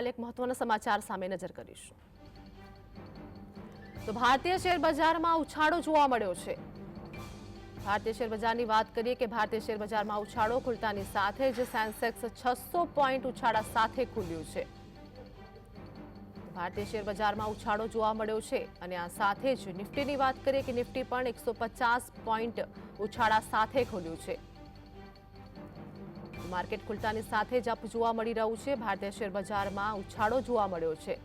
હાલ એક મહત્વના સમાચાર સામે નજર કરીશું. તો ભારતીય શેર બજારમાં ઉછાળો જોવા મળ્યો છે. ભારતીય શેર બજારની વાત કરીએ કે ભારતીય શેર બજારમાં ઉછાળો ખુલતાની સાથે જ સેન્સેક્સ છસો પોઈન્ટ ઉછાળા સાથે ખુલ્યું છે. ભારતીય શેર બજારમાં ઉછાળો જોવા મળ્યો છે અને આ સાથે જ નિફ્ટીની વાત કરીએ કે નિફ્ટી પણ એકસો પચાસ પોઈન્ટ ઉછાળા સાથે ખુલ્યું છે. માર્કેટ ખુલતાની સાથે જ અપ જોવા મળી રહ્યું છે. ભારતીય શેર બજારમાં ઉછાળો જોવા મળ્યો છે.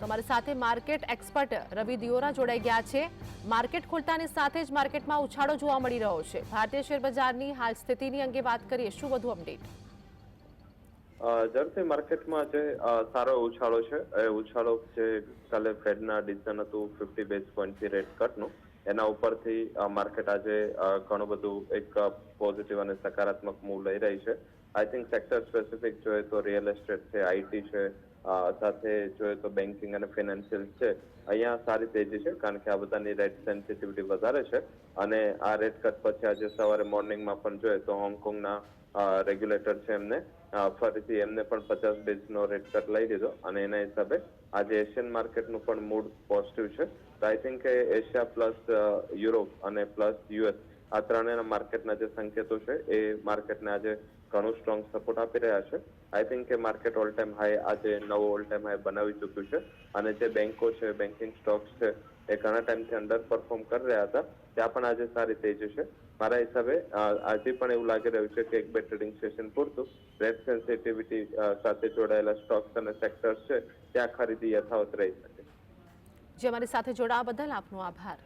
તમારી સાથે માર્કેટ એક્સપર્ટ રવિ દિયોરા જોડાઈ ગયા છે. માર્કેટ ખુલતાની સાથે જ માર્કેટમાં ઉછાળો જોવા મળી રહ્યો છે. ભારતીય શેર બજારની હાલ સ્થિતિની અંગે વાત કરીએ. શું વધુ અપડેટ? ઝડપથી માર્કેટમાં જે સારો ઉછાળો છે. એ ઉછાળો જે કાલે ફેડના ડિસિઝન હતું, ફિફ્ટી બેઝ પોઈન્ટથી રેટ કટનું. એના ઉપરથી માર્કેટ આજે ઘણું બધું એક પોઝિટિવ અને સકારાત્મક મૂવ લઈ રહી છે. આઈ થિંક સેક્ટર સ્પેસિફિક જોઈએ તો રિયલ એસ્ટેટ છે આઈટી છે સાથે જોઈએ તો બેન્કિંગ અને ફિનાન્શિયલ છે. અહીંયા સારી તેજી છે, કારણ કે આ બધાની રેટ સેન્સિટિવિટી વધારે છે. અને આ રેટ કટ પછી આજે સવારે મોર્નિંગમાં પણ જોઈએ તો હોંગકોંગના રેગ્યુલેટર છે એમને. ફરીથી એમને પણ પચાસ બેઝનો રેટ કટ લઈ દીધો અને એના હિસાબે આજે એશિયન માર્કેટનું પણ મૂડ પોઝિટિવ છે. તો I think Asia plus Europe અને પ્લસ યુએસ આ ત્રણેયના માર્કેટના જે સંકેતો છે, એ માર્કેટને આજે ઘણું સ્ટ્રોંગ સપોર્ટ આપી રહ્યા છે. આઈ થિંક કે માર્કેટ ઓલ ટાઈમ હાઈ આજે નવો ઓલ ટાઈમ હાઈ બનાવી ચૂક્યું છે અને જે બેન્કો છે બેન્કિંગ સ્ટોક્સ છે, એ ઘણા ટાઈમથી અંડર પરફોર્મ કરી રહ્યા હતા. ત્યાં પણ આજે સારી તેજી છે. મારા હિસાબે આજે પણ એવું લાગી રહ્યું છે કે એક બે ટ્રેડિંગ સેશન પૂરતું. રેટ સેન્સિટિવિટી સાથે જોડાયેલા સ્ટોક્સ અને સેક્ટર્સ છે, ત્યાં ખરીદી યથાવત રહી શકે. જે, અમારી સાથે જોડાવા બદલ આપનો આભાર.